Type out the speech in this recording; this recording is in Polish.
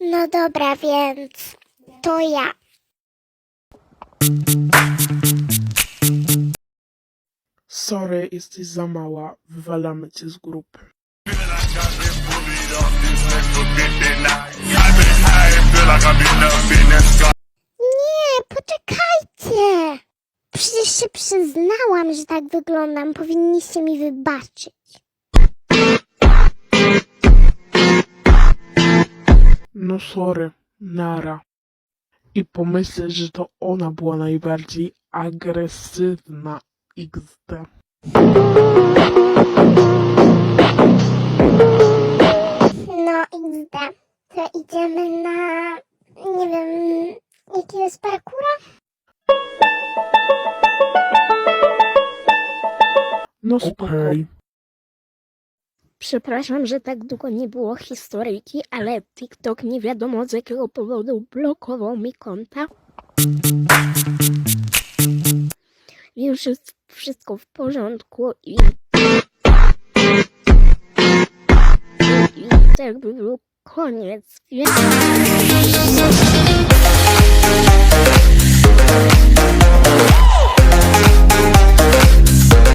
No dobra, więc to ja. Sorry, jesteś za mała. Wywalamy cię z grupy. Nie, poczekajcie. Przecież się przyznałam, że tak wyglądam. Powinniście mi wybaczyć. No sorry, nara. I pomyślę, że to ona była najbardziej agresywna XD. No XD. To idziemy na... nie wiem... jaki jest parkura? No spoko. Przepraszam, że tak długo nie było historyjki, ale TikTok nie wiadomo z jakiego powodu blokował mi konta. Już jest wszystko w porządku i... I, tak by był koniec, więc...